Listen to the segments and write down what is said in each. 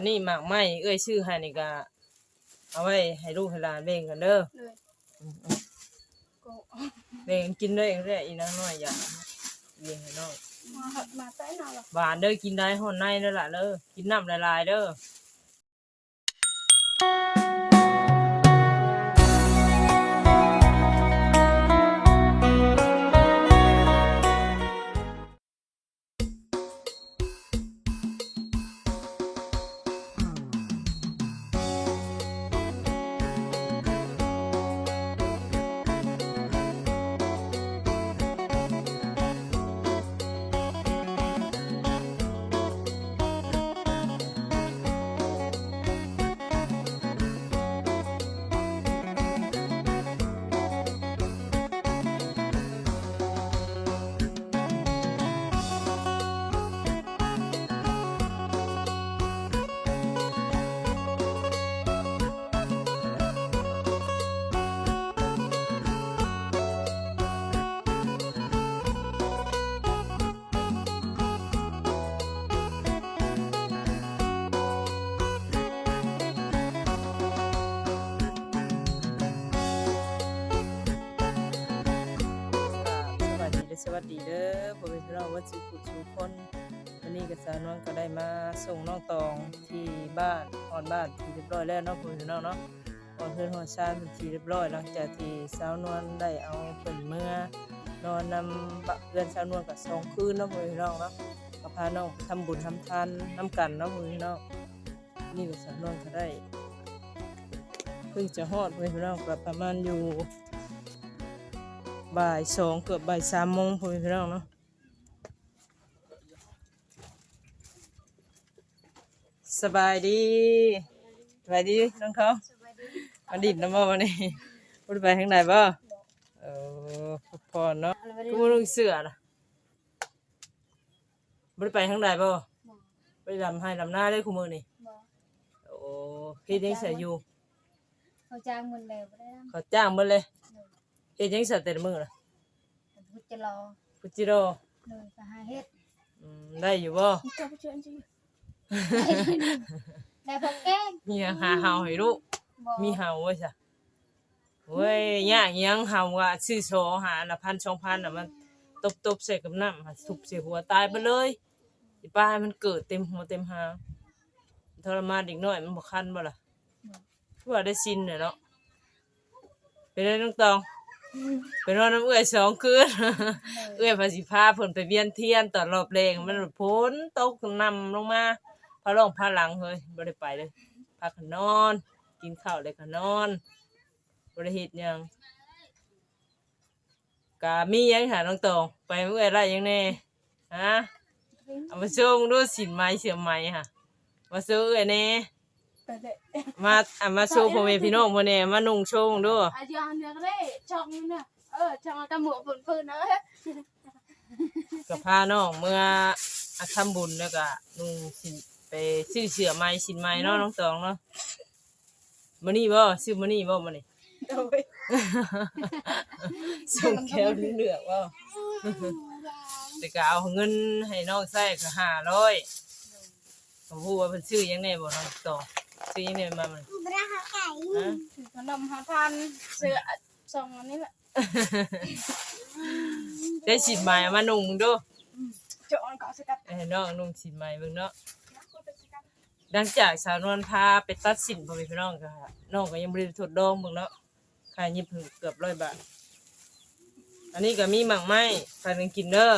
อันนี้หมากไหมเอ้ยชื่อให้นี่ก็เอาไว้ให้ลูกให้หลานเบ่งกันเด้อเลยอืมก็ๆเบ่งกินได้เองได้อีนางน้อยอย่าเลี้ยงให้น้องมาหัดมาใต้หนาหรอหวานเด้อกินได้ห่อนในเด้อล่ะเด้อกินน้ำละลายเด้อ วัสดีเด้อสวัสดีเด้อพ่อแม่พี่น้องวัดสุขุสุคนวันนี้กับสาวน้องก็ได้มาส่งน้องตองที่บ้านออนบ้านที่เรียบร้อยแล้วเนาะพ่อแม่พี่น้องเนาะออนเพื่อนหอชาติเป็นที่เรียบร้อยหลังจากที่สาวนวลได้เอาเพิ่นเมื่อนอนนำเรือนสาวนวลกับสองคืนเนาะพ่อแม่พี่น้องเนาะก็พาน้องทำบุญทำทานน้ำกันเนาะพ่อแม่พี่น้องนี่กับสาวนวลก็ได้เพิ่งจะฮอดพ่อแม่พี่น้องก็ประมาณอยู่ บ่ายสองเกือบบ่ายสามโมงพอพี่น้องเนาะสบายดีสบายดีน้องเขาสวัสดีมาดิบน้ำบ่วันนี้บ่ได้ไปทางไหนบ่เออพักผ่อนเนาะกูบ่ลงเสือล่ะบ่ได้ไปทางไหนบ่บอกไปลำให้ลำหน้าได้คุมื้อนี่บอกโอ้เฮ็ดจังไสอยู่เขาจ้างเงินแล้วบ่ได้นะเขาจ้างเบิดเลยเลยเฮ็ดจังไสแต่ละมื้อล่ะแต่พุทธจะรอพุจิโรเลยไปหาเฮ็ดอืมได้อยู่บ่นี่ก็ไปเชิญจิได้พบแกงมีหาเฮาให้ลูกบอกมีเห่าไว้จ้ะเว้ยยากยังเห่าว่าซื้อโซหาละพันสองพันอะมันตบตบๆใส่กับน้ำค่ะทุบใส่หัวตายไปเลยอีป้าให้มันเกิดเต็มหัวเต็มหางทรมานเด็กน้อยมันบ่คันบ่ล่ะทั่วได้ชินเนี่ยเนาะเป็นไรน้องตอง เป็นว่าน้ำเอื้อยสองคืน เอื้อยภาษีพาเพิ่นไปเวียนเทียนตอนรอบแรงมันพ้นตกนำลงมาพาลงพาหลังเฮ้ยบ่ได้ไปเลยพากันนอน กินข้าวเลยก็นอนบ่ได้เฮ็ดหยังกะมีหยังหาน้องตองไปเมื่อยไรยังแน่ฮะเอามาโชว์มึงดูสินไม้เสือไม้ค่ะมาโชว์เอ้ยแน่ แต่เด็กมาอะมาโชว์พ่อแม่พี่น้องพ่อแน่มานุ่งโชว์มึงดูอาจารย์เนี่ยก็ได้ช่องนี่เนี่ยเออช่องกระหมูฝุ่นพื้นนะเอ้ยกับพาน้องเมื่ออาทำบุญแล้วก็นุ่งสินไปซื้อเสือไม้สินไม้เนาะน้องตองเนาะมื้อนี้บ่ซื้อมื้อนี้บ่มื้อนี้โดยส่งแก้วเหลือกว่าแต่ก็เอาเงินให้น้องใส่ก็ห้าร้อยผมพูดว่าเป็นชื่อยังไงบ่น้องต่อ ชื่อยังไงมามันฮะถือขนมหาพันเสื้อสองอันนี้แหละได้สินใหม่เอามานุ่งมึงดูโจอนเกาะสกัดให้น้องนุ่งสินใหม่เบิ่งเนาะหลังจากสาวนวลพาไปตัดสินพ่อแม่พี่น้องก็น้องก็ยังบ่ได้ทดลองเบิ่งเนาะค่ายิบเพิ่นเกือบร้อยบาท อันนี้ก็มีหมากไม้พากันกินเด้อ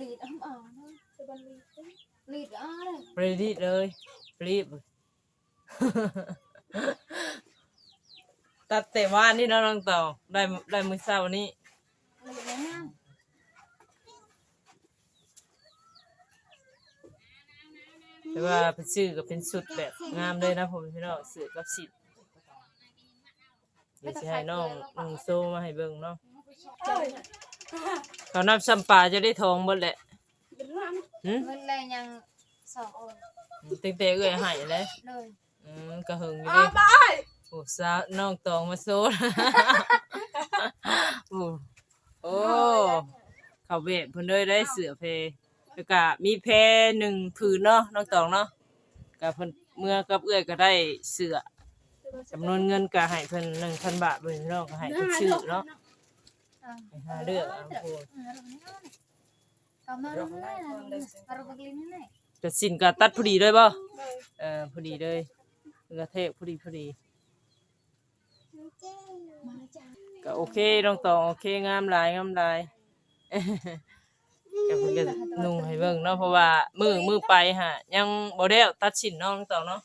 ลีดอ้อมอ่อนนะจะบันลีด ลีดอ้อเลยไปรีดเลย รีบเลยตัดแต่ว่านนี่เนาะน้องต่อได้ได้มื้อเช้านี้ลีดแล้วงามแต่ว่าเป็นชื่อก็เป็นสุดแบบงามเลยนะผมพี่น้องเสือกับสิทธิ์เดี๋ยวจะให้น้องนุ่งโซมาให้เบิ่งเนาะเอ้ยเขานับซ้ำปลาจะได้ทองหมดแหละ เป็นร้าน หึเงินเลยยังสองโอนตั้งแต่เอ้อยให้เลยเลยอืมกระหึงอยู่อ้าดิไปโอ้สาวน้องตองมาโซนโอ้โอ้เขาเบ็ดเพิ่นเลยได้เสือเพเอแล้วก็มีแพรหนึ่งผืนเนาะน้องตองเนาะก็เพิ่นเมื่อกับเอื้อยก็ได้เสื้อจำนวนเงินก็ให้เพิ่น1,000บาทเพิ่นพี่น้องก็ให้เพิ่นชื่อเนาะ Ah. ให้หาเลือกเอาโอ้ Kamu orang mana? Baru begini nih. จะสินก็ตัดพอดีเลยบ่เออพอดีเลยกระเทพพอดีพอดี Mana cah? ก็โอเคน้องตองโอเคงามหลายงามหลายก็เพิ่นก็นุ่งให้เบิ่งเนาะเพราะว่ามือมือไปฮะยังบ่ได้ตัดสินเนาะน้องตองเนาะ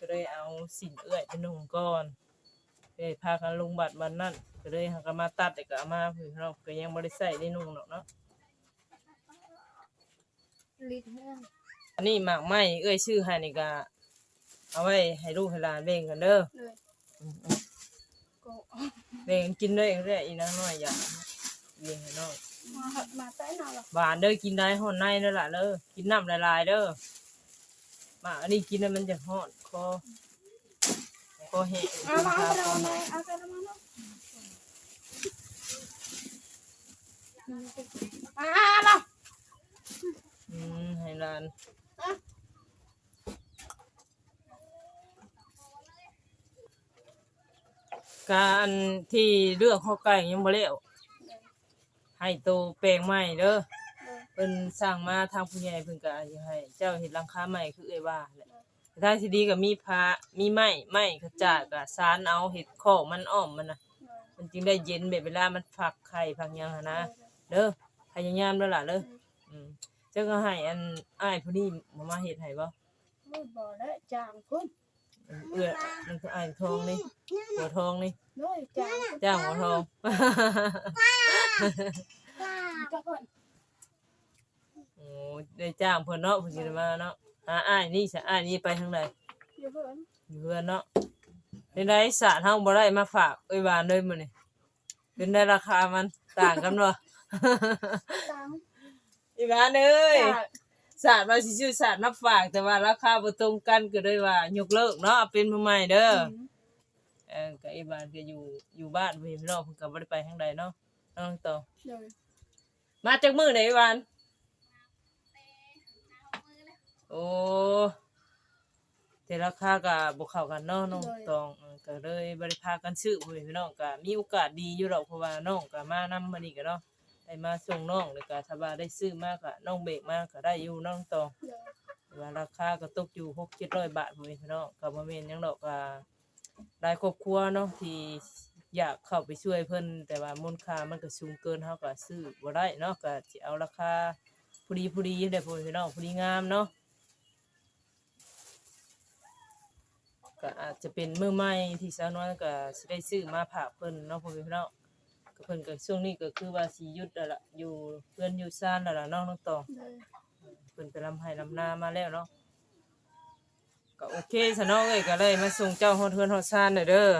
ก็เลยเอาสินเอื้อยไปนุ่งก่อนไปพากันลงบัตรวันนั้นก็เลยหาก็มาตัดแต่ก็เอามาเพิ่นเนาะก็ยังบ่ได้ใส่ได้นุ่งหรอกเนาะ Lidnya. อันนี้หมากไม้เอื้อยชื่อให้นี่ก็เอาไว้ให้ลูกให้หลานเบ่งกันเด้อ Loh, อืม kok ๆเบ่งกินด้วยเองได้อีนางน้อยอย่าเลี้ยงให้น้อง mahat mata ini lah. หวานเด้อกินได้ห่อนในเด้อล่ะเด้อกินน้ำลายๆเด้อหมากอันนี้กินแล้วมันจะห่อนคอคอแห้ง Apa คา ada คอ mana? แห้ง Apa ada mana? Alah. อืม ให้หลานการที่เลือกข้อไก่ยังบ่แล้วให้โตแปลงใหม่เด้อเพิ่นสร้างมาทางผู้ใหญ่เพิ่นก็อยากให้ เจ้าเฮ็ดหลังคาใหม่คือเอ้ยว่าแหละแต่ถ้าสิดีก็มีพระมีไม้ไม้กระจาดก็สานเอาเฮ็ดคอมันอ้อมมันน่ะมันจึงได้เย็นแบบเวลามันฝักไข่ฝักหยังหันนะเด้อพยายามเด้อล่ะเด้ออืม จ้าก็ให้อันอ้ายผู้นี้มามาเฮ็ดให้บ่ Mới bỏ đấy, chàng cũng. เอื้อมันคืออ้ายทองนี่หัวทองนี่ Rồi, chàng cũng. จ้างหัวทอง Các bạn. โอ้ได้จ้างเพิ่นเนาะเพิ่นสิได้มาเนาะหาอ้ายนี่ซะอ้ายนี่ไปทางใด Dạ vâng. อยู่เพื่อนเนาะเป็นได้สารเฮาบ่ได้มาฝากเอ้ยหวานเลยมื้อนี้เป็นได้ราคามันต่างกันบ่ Chàng. อีหวานเอ้ย Chàng. สารว่าสิซื้อสารมาฝากแต่ว่าราคาบ่ตรงกันก็เลยว่ายกเลิกเนาะเอาเป็นผู้ใหม่เด้อ Ừ. เออก็อีหวานก็อยู่อยู่บ้านเพิ่นเนาะเพิ่นก็บ่ได้ไปทางใดเนาะน้องต่อ Rồi. มาจากมื้อไหนอีหวานโอ้แต่ราคาก็บ่เข้ากันเนาะน้องตองเออก็เลยบ่ได้พากันซื้อเพิ่นพี่น้องก็มีโอกาสดีอยู่ดอกเพราะว่าน้องก็มานำมื้อนี้ก็เนาะ ได้มาส่งน้องแล้วก็ถ้าว่าได้ซื้อมาก็น้องเบกมากก็ได้อยู่น้องตองแต่ว่าราคาก็ตกอยู่6 700บาทพุ่นพี่น้องก็บ่แม่นหยังดอกก็หลายครอบครัวเนาะที่อยากเข้าไปช่วยเพิ่นแต่ว่ามูลค่ามันก็สูงเกินเฮาก็ซื้อบ่ได้เนาะก็สิเอาราคาพอดีพอดีได้พุ่นพี่น้องพอดีงามเนาะก็อาจจะเป็นมือใหม่ที่สาวน้อยก็สิได้ซื้อมาฝากเพิ่นเนาะพ่อพี่น้อง ก็เพิ่นก็ช่วงนี้ก็คือว่าสิหยุดแล้วล่ะอยู่เพื่อนอยู่ซ่านแล้วล่ะเน้องน้องตอง Rồi. เพิ่นไปลำไห้ลำนามาแล้วเนาะก็โอเคซะเนาะเอ้ยก็เลยมาส่งเจ้าฮอดเฮือนฮอดซ่านน่ะเด้อ Rồi.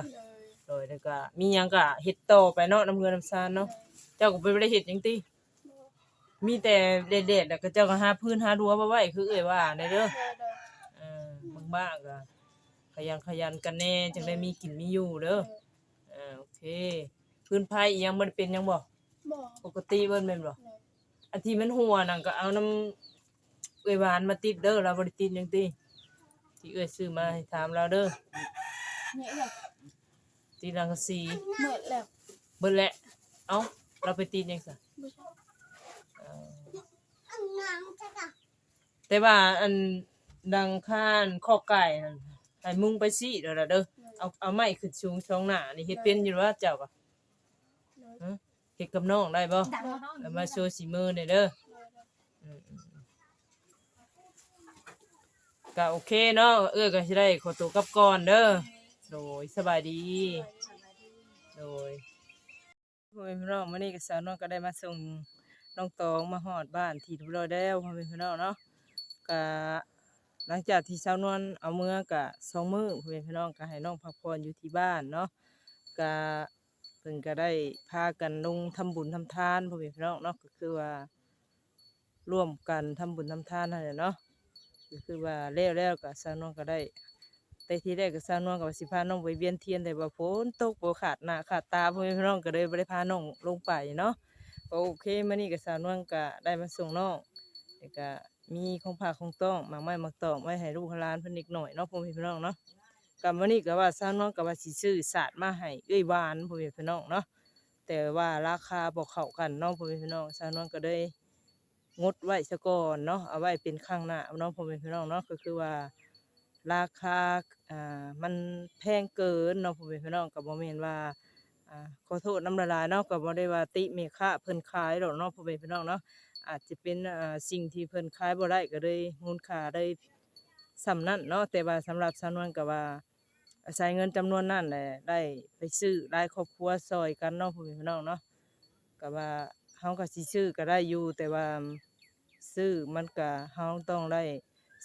โดยแล้วก็มีหยังก็เฮ็ดต่อไปเนาะน้ำเฮือนน้ำซ่านเนาะเจ้าก็บ่ได้เฮ็ดหยังติ มีแต่เด็ดๆแล้วก็เจ้าก็หาพื้นหารั้วมาไว้คือเอ้ยว่าได้เด้อ Rồi, rồi. เออบางบ้างก็ขยันขยันกันแน่จังได้มีกินมีอยู่เด้อเออโอเค พื้นไผ่อิหยังบ่ได้เป็นหยังบ่ Bỏ. ปกติเบิ่นแม่นบ่ Rồi. อันที่มันหัวนั่นก็เอาน้ำเอ้ยหวานมาติดเด้อเราบ่ได้ติดหยังติที่เอ้ยซื้อมาให้ถามเราเด้อ Nhẹ rồi. ติดรังกะสี Mượn lẹo. เบิ่นแหละเอ้าเราไปติดหยังซะ Bữa sau. เออแต่ว่าอันดังข้านข้อไก่นั่นให้มุงไปสิเด้อล่ะเด้อเอาเอาไม้ขึ้นสูงช่องหน้านี่เฮ็ดเป็นอยู่ว่าเจ้าก็ Rồi. ฮะ เฮ็ดกับน้องได้บ่เอามาโชว์สีมือหน่อยเด้ออืมๆก็โอเคเนาะเอื้อก็สิได้ขอตัวกลับก่อนเด้อโดยสบายดี โดยพ่อพี่น้องมื้อนี้ก็สาวน้องก็ได้มาส่งน้องตองมาฮอดบ้านที่เรียบร้อยแล้วพ่อแม่พี่น้องเนาะก็หลังจากที่สาวนวลเอาเมื่อก็สองมือพ่อแม่พี่น้องก็ให้น้องพักผ่อนอยู่ที่บ้านเนาะก็ พิ่นก็ได้พากันลงทำบุญทำทานพ่อแม่พี่น้องเนาะก็คือว่าร่วมกันทำบุญทำทานนั่นแหละเนาะก็คือว่าแล้วแล้วก็สาวน้องก็ได้แต่ที่แรกก็สาวน้องกับสิพาน้องไปเวียนเทียนแต่ว่าฝนตกบ่ขาดหน้าขาดตาพ่อแม่พี่น้องก็เลยบ่ได้พาน้องลงไปเนาะโอเคมื้อนี้ก็สาวน้องก็ได้มาส่งน้องแล้วก็มีของผักของต้องหมากไม้หมากตอกไว้ให้ลูกหลานเพิ่นนิดหน่อยเนาะพ่อแม่พี่น้องเนาะ กับวันนี้ก็ว่าซาวน้องก็ว่าสิซื้อศาสตร์มาให้เอ้ยหวานพ่อแม่พี่น้องเนาะแต่ว่าราคาบ่เข้ากันเนาะพ่อแม่พี่น้องซาวน้องก็เลยงดไว้ซะก่อนเนาะเอาไว้เป็นข้างหน้าเนาะพ่อแม่พี่น้องเนาะก็คือว่าราคาอ่ามันแพงเกินเนาะพ่อแม่พี่น้องก็บ่แม่นว่าอ่าขอโทษน้ำละลายเนาะก็บ่ได้ว่าติเมฆะเพิ่นขายดอกเนาะพ่อแม่พี่น้องเนาะอาจจะเป็นอ่าสิ่งที่เพิ่นขายบ่ได้ก็เลยมูลค่าได้สำนั้นเนาะแต่ว่าสำหรับสำนวนก็ว่า อาศัยเงินจำนวนนั้นแหละได้ไปซื้อหลายครอบครัวซอยกันเนาะพ่อแม่พี่น้องเนาะก็ว่าเฮาก็สิซื้อก็ได้อยู่แต่ว่าซื้อมันก็เฮาต้องได้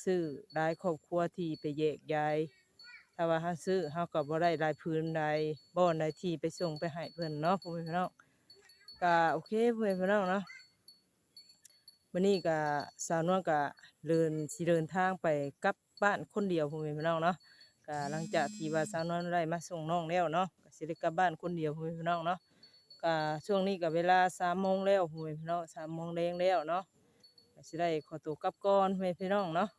ซื้อหลายครอบครัวที่ไปแยกย้ายถ้าว่าเฮาซื้อเฮาก็บ่ได้หลายพื้นใดบ่อนใดที่ไปส่งไปให้เพิ่นเนาะพ่อแม่พี่น้องก็โอเคพ่อแม่พี่น้องเนาะวันนี้ก็สาวนวลก็เดินสิเดินทางไปกลับบ้านคนเดียวพ่อแม่พี่น้องเนาะ ก็หลังจากที่ว่าสาวนวลได้มาส่งน้องแล้วเนาะก็สิได้กลับบ้านคนเดียวพ่อแม่พี่น้องเนาะก็ช่วงนี้ก็เวลา3โมงแล้วพ่อแม่พี่น้อง3โมงแดงแล้วเนาะก็สิได้ขอตัวกลับก่อนพ่อแม่พี่น้องเนาะ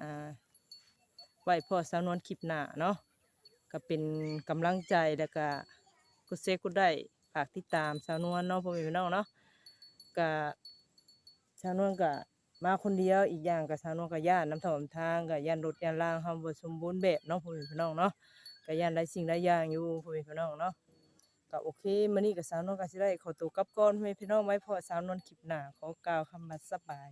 อ่าไว้พอสาวนวลคลิปหน้าเนาะก็เป็นกำลังใจแล้วก็กดเซกดได้ฝากติดตามสาวนวลเนาะพ่อแม่พี่น้องเนาะก็สาวนวลก็ มาคนเดียวอีกอย่างกับสาวนวลก็ย่านน้ำถมทางก็ย่านรถย่านล่างเฮาบ่สมบูรณ์แบบเนาะผู้เป็นพี่น้องเนาะก็ย่านได้สิ่งได้อย่างอยู่ผู้เป็นพี่น้องเนาะก็โอเคมื้อนี้กับสาวนวลก็สิได้ขอตัวกลับก่อนผู้เป็นพี่น้องไว้พอสาวนวลคลิปหน้าขอกล่าวคำว่าสบาย